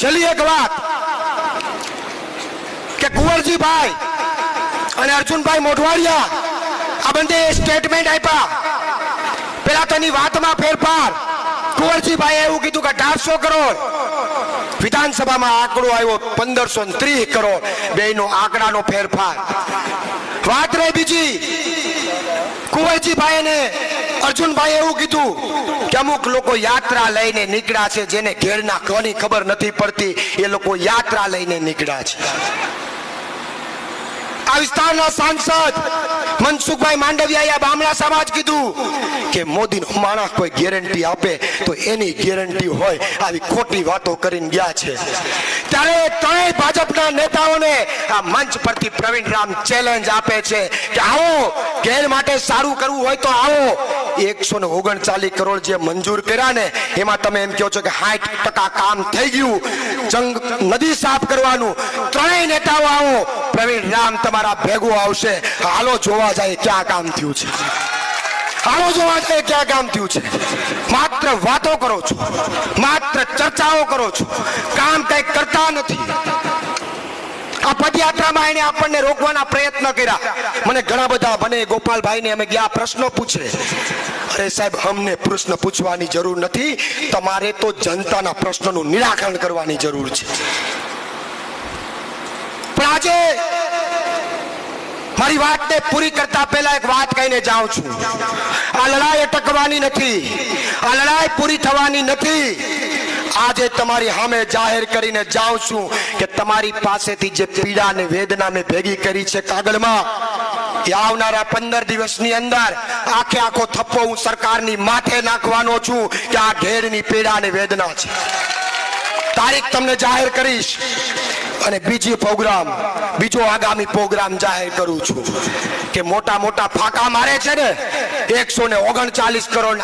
છેલ્લી એક વાત કે કુંવરજીભાઈ અને અર્જુનભાઈ મોઢવાડિયા આ બંને સ્ટેટમેન્ટ આપ્યા. પેલા તો એની વાતમાં ફેરફાર. કુંવરજીભાઈએ એવું કીધું કે અઢારસો કરોડ. વિધાનસભામાં આંકડો આવ્યો પંદરસો ત્રીસ કરોડ. બે નો આંકડાનો ફેરફાર. વાત રહી બીજી. કુંવરજીભાઈ અર્જુનભાઈ એવું કીધું કે અમુક લોકો યાત્રા લઈને નીકળ્યા છે જેને ઘેરના કોની ખબર નથી પડતી, એ લોકો યાત્રા લઈને નીકળ્યા છે. એની ગેરંટી હોય આવી ખોટી વાતો કરીને ગયા છે. ત્યારે ત્રણેય ભાજપના નેતાઓને આ મંચ પરથી પ્રવીણ રામ ચેલેન્જ આપે છે કે આવો, ઘેર માટે સારું કરવું હોય તો આવો. એકસો ને ઓગણચાલીસ કરોડ જે મંજૂર કર્યા ને, એમાં તમે એમ કહો છો કે સાઠ ટકા કામ થઈ ગયું. જંગ નદી સાફ કરવાનું. ત્રણેય નેતાઓ આવો. પ્રવીણ રામ તમારા ભેગો આવશે. હાલો જોવા જાય ક્યાં કામ થયું છે. હાલો જોવા જાય ક્યાં કામ થયું છે. માત્ર વાતો કરો છો. માત્ર ચર્ચાઓ કરો છો. કામ કઈ કરતા નથી. આ પદયાત્રામાં એને આપણને રોકવાના પ્રયત્ન કર્યા. મને ઘણા બધા મને ગોપાલભાઈને અમે ગયા, પ્રશ્નો પૂછે. સાહેબ, અમને પ્રશ્ન પૂછવાની જરૂર નથી. તમારે તો જનતાના પ્રશ્નોનું નિરાકરણ કરવાની જરૂર છે. પણ આજે મારી વાતને પૂરી કરતા પહેલા એક વાત કહીને જાઉં છું. આ લડાઈ અટકવાની નથી. આ લડાઈ પૂરી થવાની નથી. આજે તમારી સામે જાહેર કરીને જાઉં છું કે તમારી પાસેથી જે પીડા ને વેદના મેં ભેગી કરી છે કાગળમાં, એ આવનારા પંદર દિવસની અંદર આખે આખો થપ્પો હું સરકારની માથે નાખવાનો છું કે આ ઘેરની પીડા અને વેદના છે. તારીખ તમને જાહેર કરીશ અને બીજી પ્રોગ્રામ, બીજો આગામી પ્રોગ્રામ જાહેર કરું છું કે મોટા મોટા ફાંકા મારે છે ને, એકસો ને ઓગણચાલીસ કરોડ